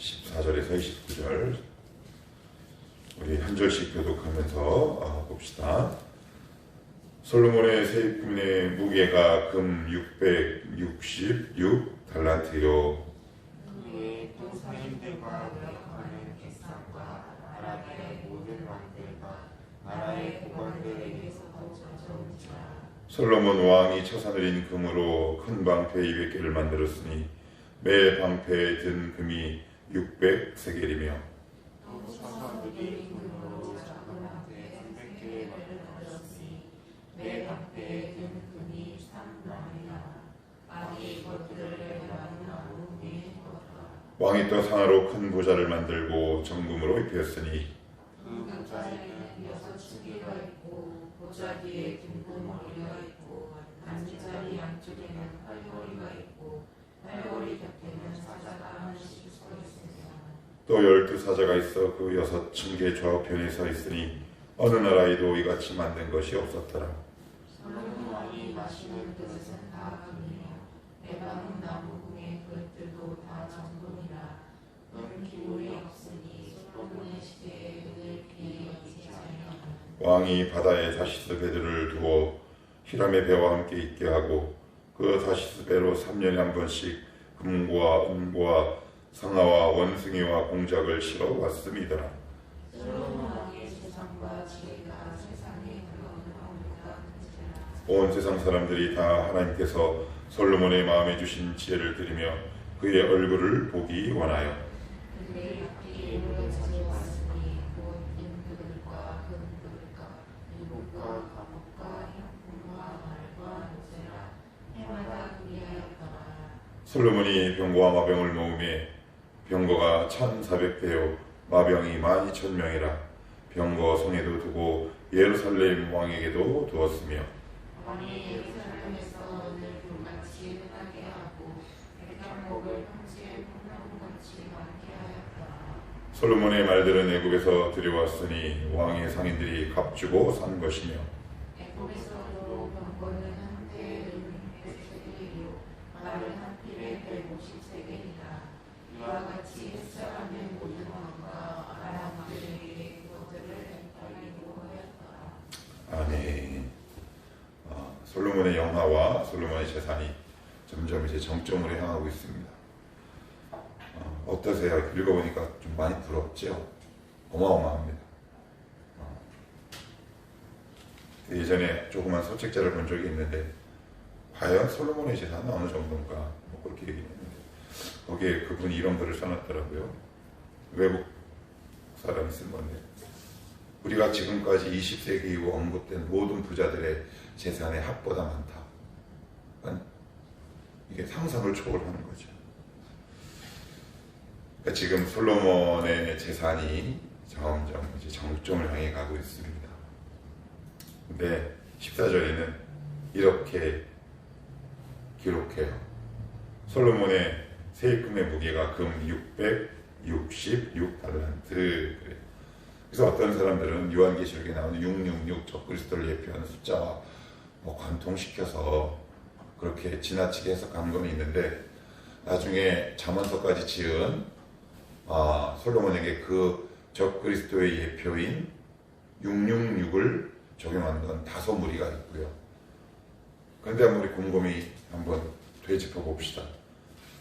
14절에서 29절 우리 한 절씩 교독하면서 아, 봅시다. 솔로몬의 세금의 무게가 금 666 달란트요. 저정자 솔로몬 왕이 처사들인 금으로 큰 방패 200개를 만들었으니 매 방패에 든 금이 600세겔이며 또 사사들이 금으로 작은 방패 300개를 만들었으니 내 방패에 든 금이 3만이나 왕이 또 상하로 큰 보좌를 만들고 정금으로 입혔으니 그 자리 양쪽에는 활고리가 있고 활고리 곁에는 사자가 서 있습니다. 또 열두 사자가 있어 그 여섯 층계 좌우편에 서 있으니 어느 나라에도 이같이 만든 것이 없었더라. 왕이 바다에 다시스 배들을 두어 히람의 배와 함께 있게 하고 그 다시스 배로 3년에 한 번씩 금과 은과 상아와 원숭이와 공작을 실어 큰지라 온 세상 사람들이 다 하나님께서 솔로몬의 마음에 주신 지혜를 들으며 그의 얼굴을 보기 원하여. 솔로몬이 병거와 마병을 모음에 병거가 1400대요. 마병이 12,000명이라 병거 성에도 두고 예루살렘 왕에게도 두었으며. 왕이 예루살렘에서 오늘 불같이 흔하게 하고 백향목을 평지에 풍랑같이 많게 하였더라. 솔로몬의 말들은 애굽에서 들여왔으니 왕의 상인들이 값주고 산 것이며. 애굽에서도 병거는 한 대에 600세겔이요 말은 한 필에 150세겔이다 이와 같이 햇사람의 모든 왕과 아람 왕들에게 그것들을 팔리고 하였더라 아멘. 어, 솔로몬의 영화와 솔로몬의 재산이 점점 이제 정점으로 향하고 있습니다. 어, 어떠세요? 읽어보니까 좀 많이 부럽죠? 어마어마합니다. 어, 예전에 조그만 서책자를 본 적이 있는데 과연 솔로몬의 재산은 어느 정도인가 뭐 그렇게 얘기했는데 거기에 그분이 이런 글을 써놨더라고요. 외국 사람이 쓴 건데 우리가 지금까지 20세기 이후 언급된 모든 부자들의 재산의 합보다 많다. 이게 상상을 초월하는 거죠. 그러니까 지금 솔로몬의 재산이 점점 이제 정점을 향해 가고 있습니다. 근데 14절에는 이렇게 기록해요. 솔로몬의 세금의 무게가 금 666달란트. 그래서 어떤 사람들은 요한계시록에 나오는 666 적그리스도를 예표하는 숫자와 뭐 관통시켜서 그렇게 지나치게 해석하는 건 있는데 나중에 잠언서까지 지은 아, 솔로몬에게 그 적그리스도의 예표인 666을 적용한 건 다소 무리가 있고요. 그런데 우리 곰곰이 한번 되짚어 봅시다.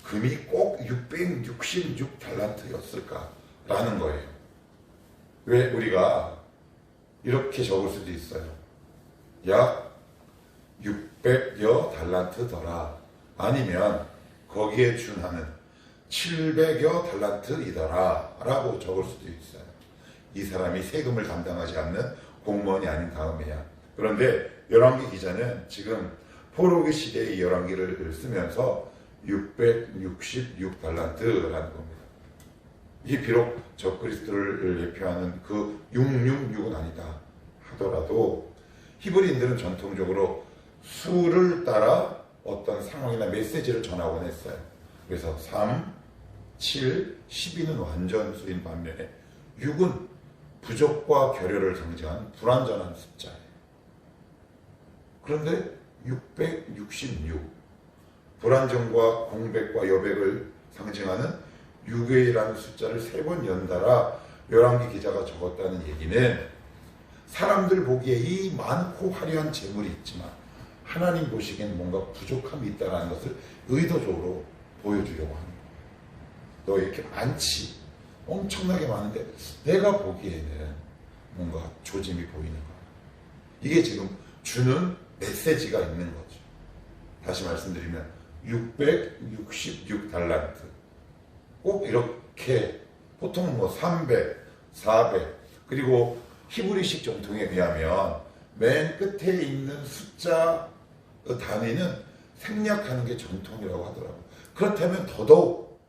금이 꼭 666 달란트였을까라는 거예요. 왜 우리가 이렇게 적을 수도 있어요. 약 600여 달란트더라. 아니면 거기에 준하는 700여 달란트이더라. 라고 적을 수도 있어요. 이 사람이 세금을 담당하지 않는 공무원이 아닌 다음에야. 그런데 열왕기 기자는 지금 포로기 시대의 열왕기를 쓰면서 666달란트라는 겁니다. 이 비록 적그리스도를 예표하는 그 666은 아니다 하더라도 히브리인들은 전통적으로 수를 따라 어떤 상황이나 메시지를 전하곤 했어요. 그래서 3, 7, 12는 완전 수인 반면에 6은 부족과 결여를 상징하는 불완전한 숫자예요. 그런데 666 불완전과 공백과 여백을 상징하는 6회라는 숫자를 세 번 연달아 열왕기 기자가 적었다는 얘기는 사람들 보기에 이 많고 화려한 재물이 있지만 하나님 보시기엔 뭔가 부족함이 있다는 것을 의도적으로 보여주려고 하는 거예요. 너 이렇게 많지 엄청나게 많은데 내가 보기에는 뭔가 조짐이 보이는 거야. 이게 지금 주는 메시지가 있는 거죠. 다시 말씀드리면 666달란트 꼭 이렇게 보통 뭐 300, 400 그리고 히브리식 전통에 의하면 맨 끝에 있는 숫자 그 단위는 생략하는 게 전통이라고 하더라고요. 그렇다면 더더욱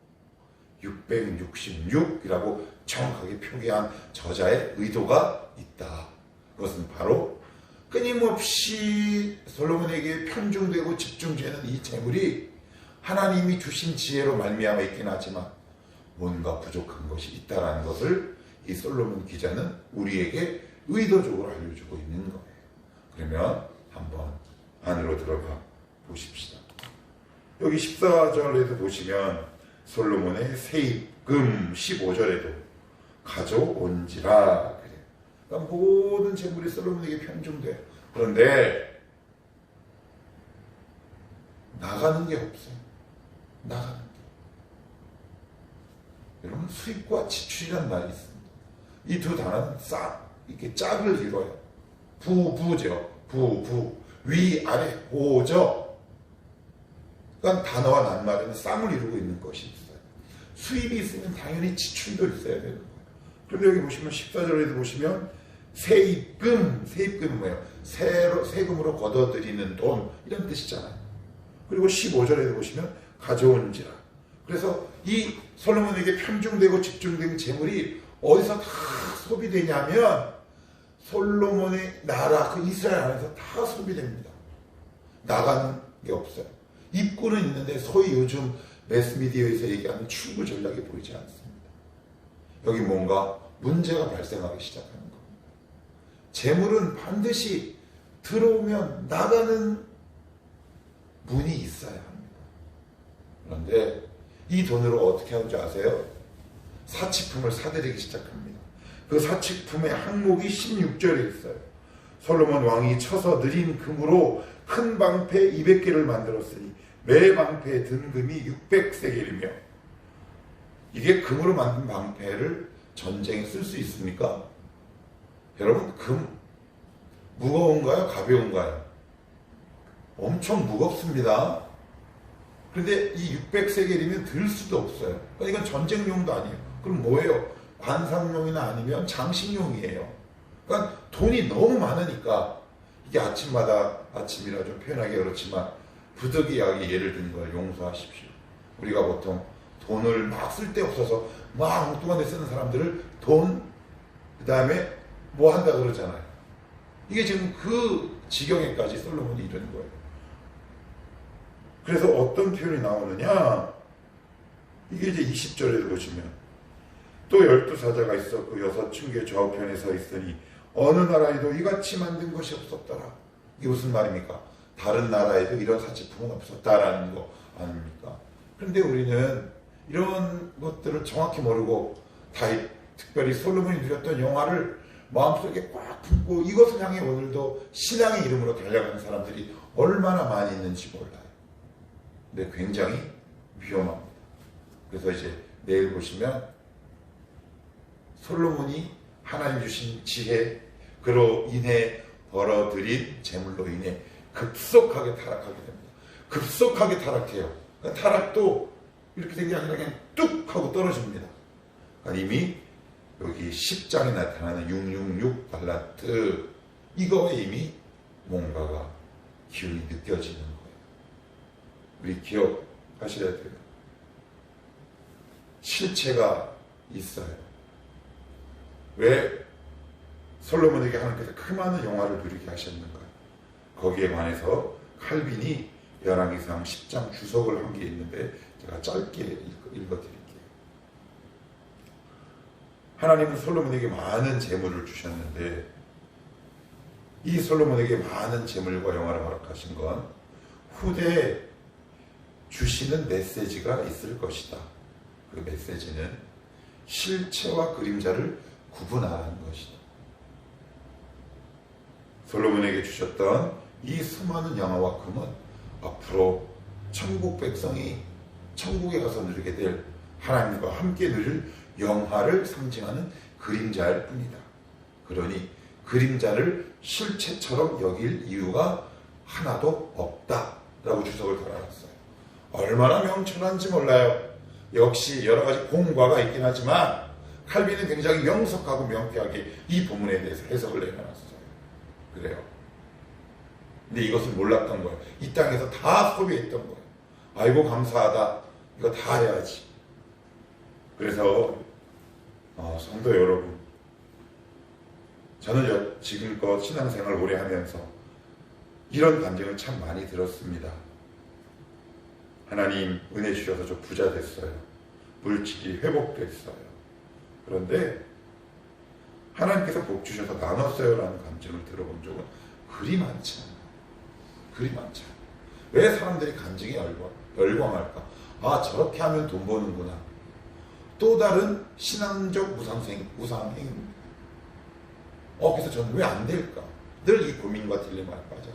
666이라고 정확하게 표기한 저자의 의도가 있다. 그것은 바로 끊임없이 솔로몬에게 편중되고 집중되는 이 재물이 하나님이 주신 지혜로 말미암아 있긴 하지만 뭔가 부족한 것이 있다라는 것을 이 솔로몬 기자는 우리에게 의도적으로 알려주고 있는 거예요. 그러면 한번 안으로 들어가 보십시다. 여기 14절에도 보시면 솔로몬의 세입금 15절에도 가져온지라 그래요. 그러니까 모든 재물이 솔로몬에게 편중돼요. 그런데 나가는 게 없어요. 나가는 게. 여러분 수입과 지출이란 말이 있습니다. 이 두 단어는 싹 이렇게 짝을 이뤄요. 부부죠. 부부 위 아래 호죠. 그러니까 단어와 낱말에는 쌍을 이루고 있는 것이 있어요. 수입이 있으면 당연히 지출도 있어야 되는 거예요. 그런데 여기 보시면 14절에도 보시면 세입금, 세입금은 뭐예요? 세로, 세금으로 걷어들이는 돈 이런 뜻이잖아요. 그리고 15절에도 보시면 가져온지라. 그래서 이 솔로몬에게 편중되고 집중된 재물이 어디서 다 소비되냐면 솔로몬의 나라 그 이스라엘 안에서 다 소비됩니다. 나가는 게 없어요. 입구는 있는데 소위 요즘 매스미디어에서 얘기하는 출구 전략이 보이지 않습니다. 여기 뭔가 문제가 발생하기 시작하는 겁니다. 재물은 반드시 들어오면 나가는 문이 있어야 합니다. 그런데 이 돈으로 어떻게 하는지 아세요? 사치품을 사들이기 시작합니다. 그 사치품의 항목이 16절에 있어요. 솔로몬 왕이 쳐서 느린 금으로 큰 방패 200개를 만들었으니 매 방패의 등금이 600세겔이며 이게 금으로 만든 방패를 전쟁에 쓸 수 있습니까? 여러분 금 무거운가요? 가벼운가요? 엄청 무겁습니다. 그런데 이 600세겔이면 들 수도 없어요. 그러니까 이건 전쟁용도 아니에요. 그럼 뭐예요? 관상용이나 아니면 장식용이에요. 그러니까 돈이 너무 많으니까 이게 아침마다 아침이라 좀 표현하기 그렇지만 부득이하게 예를 드는 걸 용서하십시오. 우리가 보통 돈을 막 쓸 데 없어서 막 엉뚱한 데 쓰는 사람들을 돈, 그 다음에 뭐 한다 그러잖아요. 이게 지금 그 지경에까지 솔로몬이 이르는 거예요. 그래서 어떤 표현이 나오느냐? 이게 이제 20절에 보시면 또 열두 사자가 있어 그 여섯 층계 좌우편에 서 있으니 어느 나라에도 이같이 만든 것이 없었더라. 이게 무슨 말입니까? 다른 나라에도 이런 사치품은 없었다라는 거 아닙니까? 그런데 우리는 이런 것들을 정확히 모르고 다윗, 특별히 솔로몬이 누렸던 영화를 마음속에 꽉 품고 이것을 향해 오늘도 신앙의 이름으로 달려가는 사람들이 얼마나 많이 있는지 몰라요. 근데 굉장히 위험합니다. 그래서 이제 내일 보시면 솔로몬이 하나님 주신 지혜 그로 인해 벌어들인 재물로 인해 급속하게 타락하게 됩니다. 급속하게 타락해요. 그러니까 타락도 이렇게 된 게 아니라 그냥 뚝 하고 떨어집니다. 이미 여기 10장에 나타나는 666 달란트 이거에 이미 뭔가가 기운이 느껴지는 거예요. 우리 기억하셔야 돼요. 실체가 있어요. 왜 솔로몬에게 하나님께서 그 많은 영화를 누리게 하셨는가? 거기에 관해서 칼빈이 열왕기상 10장 주석을 한 게 있는데 제가 짧게 읽어드릴게요. 하나님은 솔로몬에게 많은 재물을 주셨는데 이 솔로몬에게 많은 재물과 영화를 허락하신 건 후대에 주시는 메시지가 있을 것이다. 그 메시지는 실체와 그림자를 구분하라는 것이다. 솔로몬에게 주셨던 이 수많은 양화와 금은 앞으로 천국 백성이 천국에 가서 누리게 될 하나님과 함께 누릴 영화를 상징하는 그림자일 뿐이다. 그러니 그림자를 실체처럼 여길 이유가 하나도 없다 라고 주석을 달아놨어요. 얼마나 명철한지 몰라요. 역시 여러 가지 공과가 있긴 하지만 칼빈은 굉장히 명석하고 명쾌하게 이 부분에 대해서 해석을 내려놨어요. 그래요. 근데 이것을 몰랐던 거예요. 이 땅에서 다 소비했던 거예요. 아이고 감사하다. 이거 다 해야지. 그래서 어, 성도 여러분, 저는 여- 지금껏 신앙생활 오래 하면서 이런 감정을 참 많이 들었습니다. 하나님 은혜 주셔서 저 부자 됐어요. 물질이 회복됐어요. 그런데 하나님께서 복 주셔서 나눴어요라는 감정을 들어본 적은 그리 많지. 그리 많지. 왜 사람들이 간증에 열광, 열광할까? 아, 저렇게 하면 돈 버는구나. 또 다른 신앙적 우상생, 우상행입니다. 어, 그래서 저는 왜 안 될까? 늘 이 고민과 딜레마에 빠졌어요.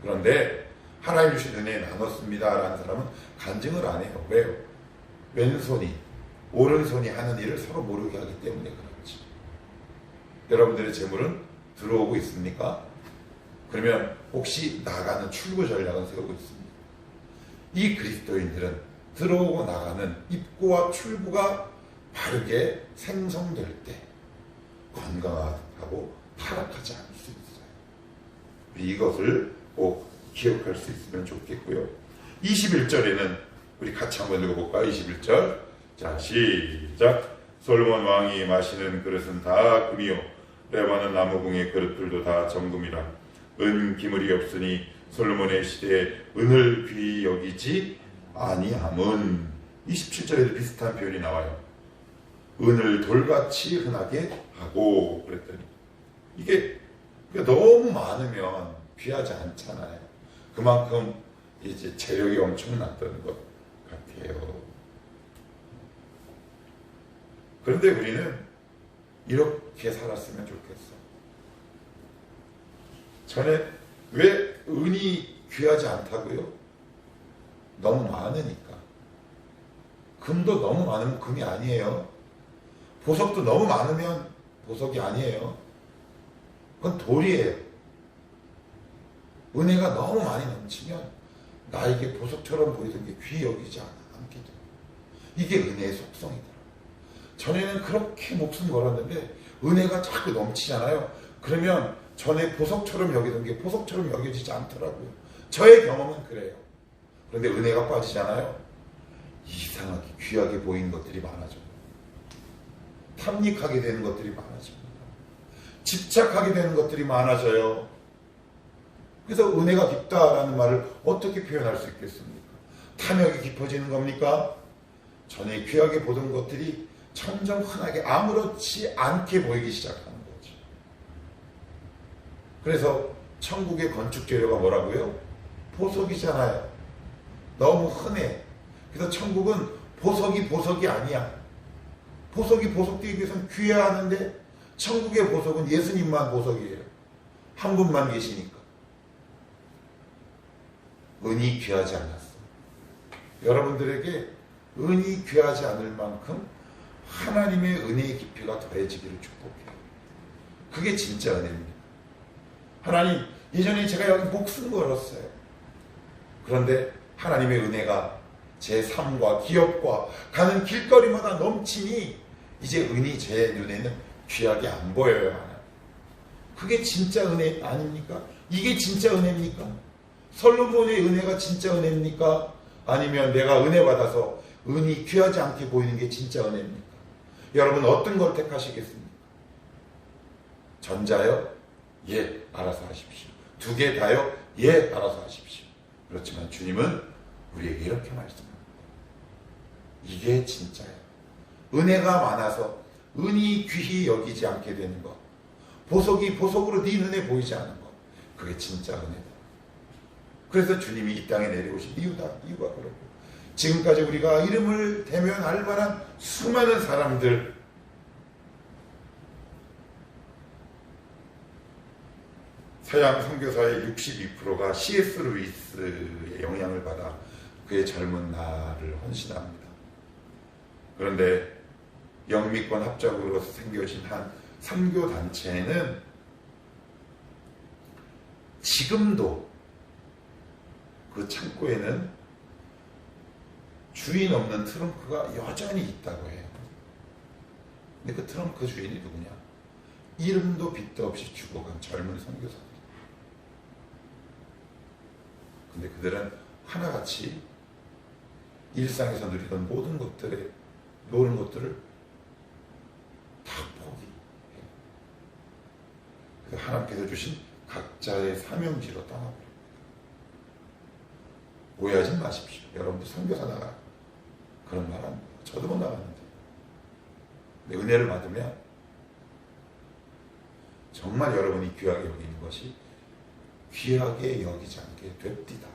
그런데 하나님 주신 은혜에 나눴습니다. 라는 사람은 간증을 안 해요. 왜요? 왼손이, 오른손이 하는 일을 서로 모르게 하기 때문에 그렇지. 여러분들의 재물은 들어오고 있습니까? 그러면 혹시 나가는 출구 전략은 세우고 있습니다. 이 그리스도인들은 들어오고 나가는 입구와 출구가 바르게 생성될 때 건강하고 타락하지 않을 수 있어요. 이것을 꼭 기억할 수 있으면 좋겠고요. 21절에는 우리 같이 한번 읽어볼까요? 21절. 자, 시작. 솔omon 왕이 마시는 그릇은 다 금이요. 레바논 나무궁의 그릇들도 다 정금이라. 은 기물이 없으니 솔로몬의 시대에 은을 귀히 여기지 아니함은 27절에도 비슷한 표현이 나와요. 은을 돌같이 흔하게 하고 그랬더니 이게 그러니까 너무 많으면 귀하지 않잖아요. 그만큼 이제 재력이 엄청났던 것 같아요. 그런데 우리는 이렇게 살았으면 좋겠어. 전에 왜 은이 귀하지 않다고요? 너무 많으니까. 금도 너무 많으면 금이 아니에요. 보석도 너무 많으면 보석이 아니에요. 그건 돌이에요. 은혜가 너무 많이 넘치면 나에게 보석처럼 보이던 게 귀히 여기지 돼요. 이게 은혜의 속성이더라. 전에는 그렇게 목숨 걸었는데 은혜가 자꾸 넘치잖아요. 그러면 전에 보석처럼 여기던 게 보석처럼 여겨지지 않더라고요. 저의 경험은 그래요. 그런데 은혜가 빠지잖아요. 이상하게 귀하게 보이는 것들이 많아져요. 탐닉하게 되는 것들이 많아집니다. 집착하게 되는 것들이 많아져요. 그래서 은혜가 깊다라는 말을 어떻게 표현할 수 있겠습니까? 탐욕이 깊어지는 겁니까? 전에 귀하게 보던 것들이 점점 흔하게 아무렇지 않게 보이기 시작하는 거죠. 그래서 천국의 건축 재료가 뭐라고요? 보석이잖아요. 너무 흔해. 그래서 천국은 보석이 보석이 아니야. 보석이 보석되기 위해서는 귀해야 하는데 천국의 보석은 예수님만 보석이에요. 한 분만 계시니까. 은이 귀하지 않았어. 여러분들에게 은이 귀하지 않을 만큼 하나님의 은혜의 깊이가 더해지기를 축복해요. 그게 진짜 은혜입니다. 하나님, 예전에 제가 여기 목숨 걸었어요. 그런데 하나님의 은혜가 제 삶과 기업과 가는 길거리마다 넘치니 이제 은이 제 눈에는 귀하게 안 보여요. 그게 진짜 은혜 아닙니까? 이게 진짜 은혜입니까? 솔로몬의 은혜가 진짜 은혜입니까? 아니면 내가 은혜 받아서 은이 귀하지 않게 보이는 게 진짜 은혜입니까? 여러분 어떤 걸 택하시겠습니까? 전자요? 예, 알아서 하십시오. 두 개 다요? 예, 알아서 하십시오. 그렇지만 주님은 우리에게 이렇게 말씀합니다. 이게 진짜예요. 은혜가 많아서 은이 귀히 여기지 않게 되는 것. 보석이 보석으로 네 눈에 보이지 않는 것. 그게 진짜 은혜다. 그래서 주님이 이 땅에 내려오신 이유다. 이유가 그렇고. 지금까지 우리가 이름을 대면할 만한 수많은 사람들 서양 선교사의 62%가 C.S. 루이스의 영향을 받아 그의 젊은 날을 헌신합니다. 그런데 영미권 합작으로 생겨진 한 선교 단체는 지금도 그 창고에는 주인 없는 트렁크가 여전히 있다고 해요. 근데 그 트렁크 주인이 누구냐? 이름도 빛도 없이 죽어간 젊은 선교사들. 근데 그들은 하나같이 일상에서 누리던 모든 것들에 모든 것들을 다 포기해요. 그래서 하나님께서 주신 각자의 사명지로 떠나버립니다. 오해하지 마십시오. 여러분도 선교사 나가 그런 말 합니다. 저도 못 나갔는데. 근데 은혜를 받으면 정말 여러분이 귀하게 여기는 것이 귀하게 여기지 않게 됩디다.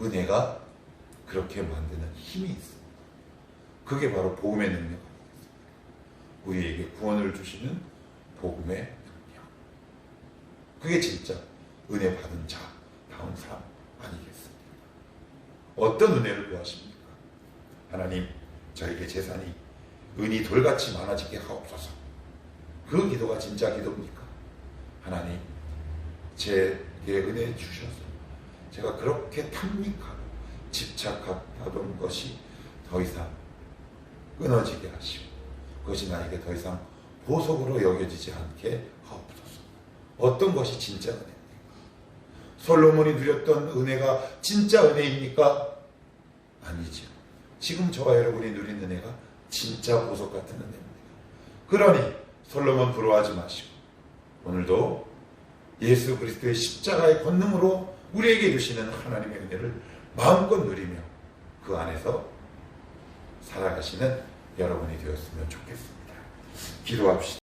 은혜가 그렇게 만드는 힘이 있습니다. 그게 바로 복음의 능력 아니겠습니까? 우리에게 구원을 주시는 복음의 능력. 그게 진짜 은혜 받은 자다운 삶 아니겠습니까? 어떤 은혜를 구하십니까? 하나님, 저에게 재산이 은이 돌같이 많아지게 하옵소서. 그 기도가 진짜 기도입니까? 하나님, 제게 은혜 주셔서 제가 그렇게 탐닉하고 집착하던 것이 더 이상 끊어지게 하시고 그것이 나에게 더 이상 보석으로 여겨지지 않게 하옵소서. 어떤 것이 진짜 은혜입니까? 솔로몬이 누렸던 은혜가 진짜 은혜입니까? 아니죠. 지금 저와 여러분이 누린 은혜가 진짜 보석 같은 은혜입니다. 그러니 솔로몬 부러워하지 마시고 오늘도 예수 그리스도의 십자가의 권능으로 우리에게 주시는 하나님의 은혜를 마음껏 누리며 그 안에서 살아가시는 여러분이 되었으면 좋겠습니다. 기도합시다.